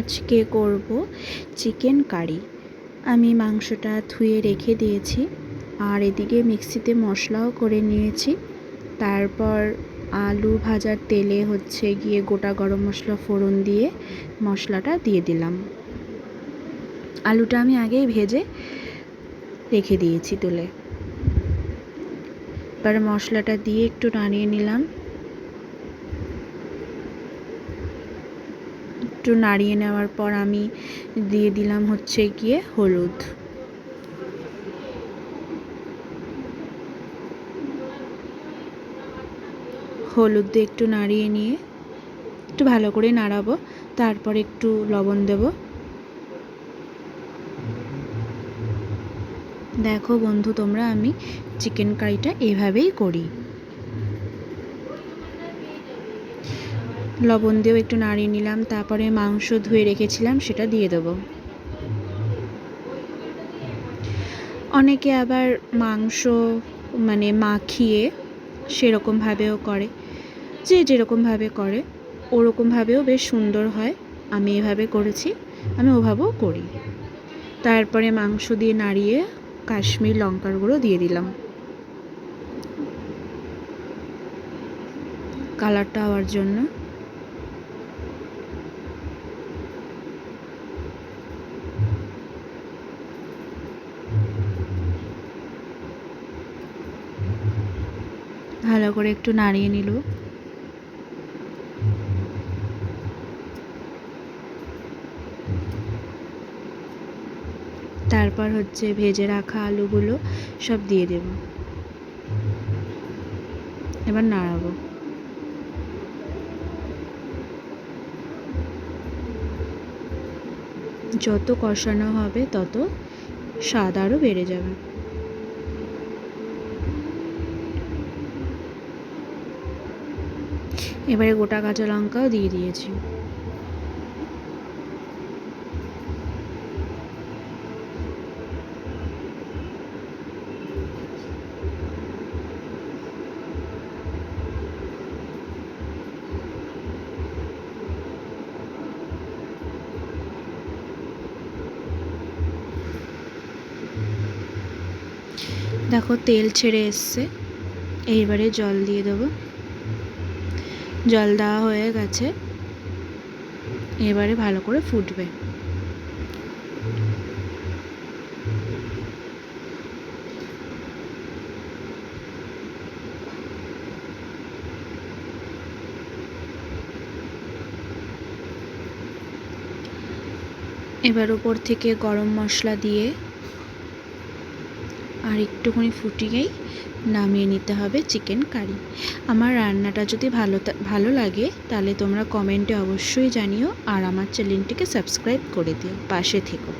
আজকে করব chicken curry. আমি মাংসটা ধুয়ে রেখে দিয়েছি আর এদিকে মিক্সিতে মশলাও করে নিয়েছি। তারপর আলু ভাজার তেলে হচ্ছে গিয়ে গোটা গরম মশলা ফোড়ন দিয়ে মশলাটা দিয়ে দিলাম। আলুটা আমি আগেই ভেজে রেখে দিয়েছি তুলে। এবার মশলাটা দিয়ে একটু নাড়িয়ে নিলাম। একটু নাড়িয়ে নেওয়ার পর আমি দিয়ে দিলাম হচ্ছে গিয়ে হলুদ। হলুদ দিয়ে একটু নাড়িয়ে নিয়ে একটু ভালো করে নাড়াবো, তারপর একটু লবণ দেব। দেখো বন্ধু, তোমরা আমি চিকেন কারিটা এভাবেই করি। লবণ দিয়েও একটু নাড়িয়ে নিলাম, তারপরে মাংস ধুয়ে রেখেছিলাম, সেটা দিয়ে দেবো। অনেকে আবার মাংস মানে মাখিয়ে সেরকমভাবেও করে, যে যেরকমভাবে করে, ওরকমভাবেও বেশ সুন্দর হয়। আমি এভাবে করেছি, আমি ওভাবেও করি। তারপরে মাংস দিয়ে নাড়িয়ে কাশ্মীর লঙ্কার গুঁড়ো দিয়ে দিলাম। কালারটা হওয়ার জন্য ভালো করে একটু নাড়িয়ে নিল। তারপর হচ্ছে ভেজে রাখা আলুগুলো সব দিয়ে দেব। এবার নাড়াবো। যত কষানো হবে তত স্বাদ আরও বেড়ে যাবে। এবারে গোটা কাঁচা লঙ্কাও দিয়ে দিয়েছি। দেখো তেল ছেড়ে এসছে। এইবারে জল দিয়ে দেবো। জল দেওয়া হয়ে গেছে। এবারে ভালো করে ফুটবে। এবার উপর থেকে গরম মশলা দিয়ে আর একটুখানি ফুটিয়েই নামিয়ে নিতে হবে চিকেন কারি। আমার রান্নাটা যদি ভালো ভালো লাগে, তাহলে তোমরা কমেন্টে অবশ্যই জানিও আর আমার চ্যানেলটিকে সাবস্ক্রাইব করে দিও। পাশে থেকো।